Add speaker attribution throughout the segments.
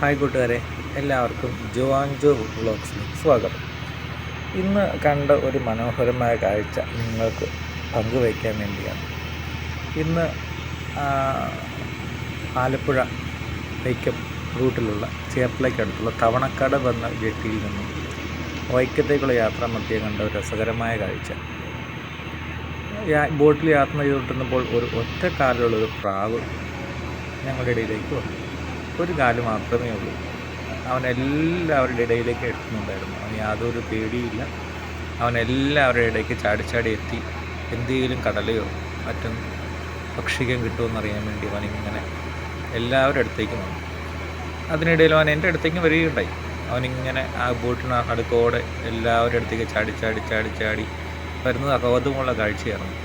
Speaker 1: Hi കൂട്ടുകാരെ എല്ലാവർക്കും ജോവാൻജോ വ്ളോഗ്സിലേക്ക് സ്വാഗതം. ഇന്ന് കണ്ട ഒരു മനോഹരമായ കാഴ്ച നിങ്ങൾക്ക് പങ്കുവയ്ക്കാൻ വേണ്ടിയാണ്. ഇന്ന് ആലപ്പുഴ വൈക്കം റൂട്ടിലുള്ള അടുത്തുള്ള തവണക്കട എന്ന ജെട്ടിയിൽ നിന്നും വൈക്കത്തേക്കുള്ള യാത്ര മധ്യം കണ്ട ഒരു രസകരമായ കാഴ്ച. ബോട്ടിൽ യാത്ര ചെയ്തുകൊണ്ടിരുന്നപ്പോൾ ഒരു ഒറ്റ ഒരു പ്രാവ് ഞങ്ങളുടെ ഇടയിലേക്ക് വന്നു. ഒരു കാൽ മാത്രമേ ഉള്ളൂ. അവൻ എല്ലാവരുടെ ഇടയിലേക്ക് എത്തുന്നുണ്ടായിരുന്നു. അവന് യാതൊരു പേടിയില്ല അവൻ എല്ലാവരുടെ ഇടയ്ക്ക് ചാടിച്ചാടി ചാടി എത്തി. എന്തെങ്കിലും കടലയോ മറ്റും ഭക്ഷിക്കാൻ കിട്ടുമെന്നറിയാൻ വേണ്ടി അവൻ ഇങ്ങനെ എല്ലാവരുടെ അടുത്തേക്ക് വന്നു. അതിനിടയിൽ അവൻ എന്റെ അടുത്തേക്ക് വരികയുണ്ടായി. അവനിങ്ങനെ ആ ബോട്ടിന് അടുക്കോടെ എല്ലാവരുടെ അടുത്തേക്ക് ചാടി ചാടി ചാടി ചാടി വരുന്നത് അകോധമുള്ള കാഴ്ചയായിരുന്നു.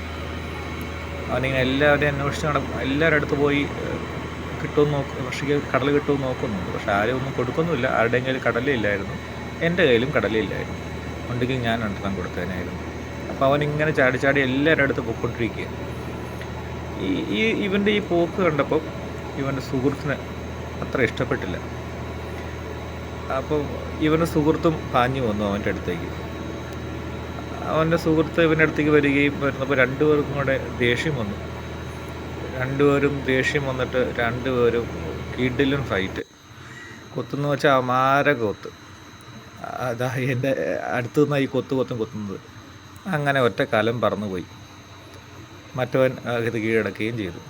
Speaker 1: അവനിങ്ങനെ എല്ലാവരെയും അന്വേഷിച്ച് നടക്കും എല്ലാവരുടെ അടുത്ത് പോയി കിട്ടുമെന്ന് നോക്കും കൃഷിക്ക് കടൽ കിട്ടുമെന്ന് നോക്കുന്നുണ്ട്. പക്ഷെ ആരും ഒന്നും കൊടുക്കുന്നുമില്ല. ആരുടെയും കയ്യിൽ കടലയില്ലായിരുന്നു എന്റെ കയ്യിലും കടലയില്ലായിരുന്നു ഉണ്ടെങ്കിൽ ഞാൻ രണ്ടെണ്ണം കൊടുത്തതിനായിരുന്നു അപ്പോൾ അവനിങ്ങനെ ചാടി ചാടി എല്ലാവരുടെ അടുത്ത് പൊയ്ക്കൊണ്ടിരിക്കുക ഈ ഈ ഇവന്റെ ഈ പോക്ക് കണ്ടപ്പോൾ ഇവന്റെ സുഹൃത്തിന് അത്ര ഇഷ്ടപ്പെട്ടില്ല. അപ്പോൾ ഇവന്റെ സുഹൃത്തും പാഞ്ഞു വന്നു അവന്റെ അടുത്തേക്ക്. അവന്റെ സുഹൃത്ത് ഇവന്റെ അടുത്തേക്ക് വരികയും വരുന്നപ്പോൾ രണ്ടുപേർക്കും കൂടെ ദേഷ്യം വന്നു. രണ്ടുപേരും ദേഷ്യം വന്നിട്ട് രണ്ടുപേരും കിഡിലും ഫൈറ്റ് കൊത്തുന്നു വെച്ചാൽ അമാര കൊത്ത്. അതാ എന്റെ അടുത്തു നിന്നാണ് ഈ കൊത്തു കൊത്തും കൊത്തുന്നത്. അങ്ങനെ ഒറ്റ കലം പറന്നുപോയി. മറ്റവൻ ആ, ഇത് കീഴടക്കുകയും ചെയ്തു.